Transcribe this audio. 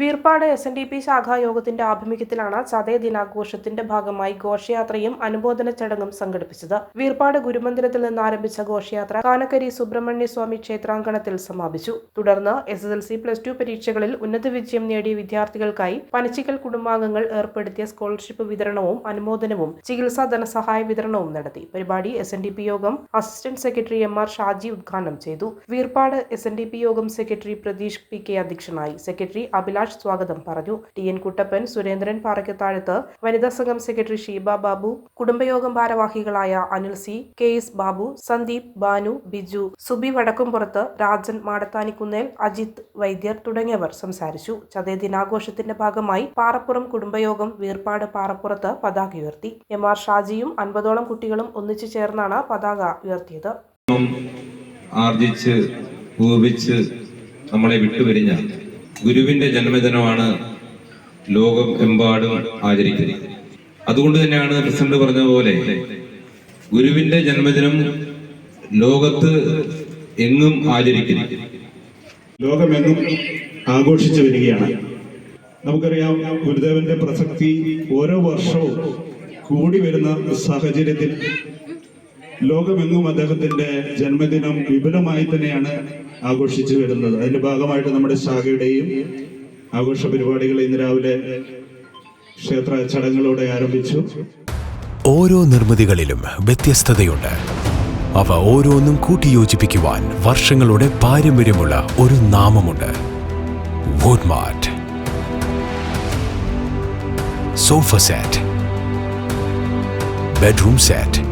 Veerppad S N D P ശാഖാ യോഗത്തിന്റെ ആഭിമുഖ്യത്തിലാണ് ചതയ ദിനാഘോഷത്തിന്റെ ഭാഗമായി ഘോഷയാത്രയും അനുബോധന ചടങ്ങും സംഘടിപ്പിച്ചത്. വീർപ്പാട് ഗുരുമന്ദിരത്തിൽ നിന്ന് ആരംഭിച്ച ഘോഷയാത്ര കാനക്കരി സുബ്രഹ്മണ്യ സ്വാമി ക്ഷേത്രാങ്കണത്തിൽ സമാപിച്ചു. തുടർന്ന് S S L C plus two പരീക്ഷകളിൽ ഉന്നത വിജയം നേടിയ വിദ്യാർത്ഥികൾക്കായി പനച്ചിക്കൽ കുടുംബാംഗങ്ങൾ ഏർപ്പെടുത്തിയ സ്കോളർഷിപ്പ് വിതരണവും അനുമോദനവും ചികിത്സാ ധനസഹായ വിതരണവും നടത്തി. പരിപാടി എസ് എൻ ഡി പി യോഗം assistant secretary M R Shaji ഉദ്ഘാടനം ചെയ്തു. Veerppad S N D P യോഗം സെക്രട്ടറി പ്രതീഷ് പി കെ അധ്യക്ഷനായി. സെക്രട്ടറി അഭിലാഷ് സ്വാഗതം പറഞ്ഞു. ടി എൻ കുട്ടപ്പൻ സുരേന്ദ്രൻ പാറയ്ക്കത്താഴത്ത് വനിതാ സംഘം സെക്രട്ടറി ഷീബ ബാബു കുടുംബയോഗം ഭാരവാഹികളായ Anil C K S Babu Sandeep Banu Biju Subi Vadakkumpurath Rajan Madathanikunnel Ajith Vaidyar തുടങ്ങിയവർ സംസാരിച്ചു. ചതയ ദിനാഘോഷത്തിന്റെ ഭാഗമായി പാറപ്പുറം കുടുംബയോഗം വീർപ്പാട് പാറപ്പുറത്ത് പതാക ഉയർത്തി. എം ആർ ഷാജിയും അൻപതോളം കുട്ടികളും ഒന്നിച്ചു ചേർന്നാണ് പതാക ഉയർത്തിയത്. ആർജിച്ച് പൂവിച്ച് നമ്മളെ വിട്ടുപിരിഞ്ഞ ഗുരുവിന്റെ ജന്മദിനമാണ് ലോകം എമ്പാടും ആചരിക്കുന്നത്. അതുകൊണ്ട് തന്നെയാണ് പ്രസിഡന്റ് പറഞ്ഞ പോലെ ഗുരുവിന്റെ ജന്മദിനം ലോകത്ത് എങ്ങും ആചരിക്കുന്നു ലോകമെങ്ങും ആഘോഷിച്ചു വരികയാണ്. നമുക്കറിയാം ഗുരുദേവന്റെ പ്രസക്തി ഓരോ വർഷവും കൂടി വരുന്ന സാഹചര്യത്തിൽ ലോകമെങ്ങും അദ്ദേഹത്തിന്റെ ജന്മദിനം വിപുലമായി തന്നെയാണ് ആഘോഷിച്ചു വരുന്നത്. അതിന്റെ ഭാഗമായിട്ട് നമ്മുടെ ശാഖയുടെയും ആഘോഷ പരിപാടികൾ ഇന്ന് രാവിലെ ക്ഷേത്ര ചടങ്ങുകളോടെ ആരംഭിച്ചു. ഓരോ നിർമ്മിതികളിലും വ്യത്യസ്തതയുണ്ട്. അവ ഓരോന്നും കൂട്ടിയോജിപ്പിക്കുവാൻ വർഷങ്ങളുടെ പാരമ്പര്യമുള്ള ഒരു നാമമുണ്ട്. Woodmart sofa set. Bedroom set.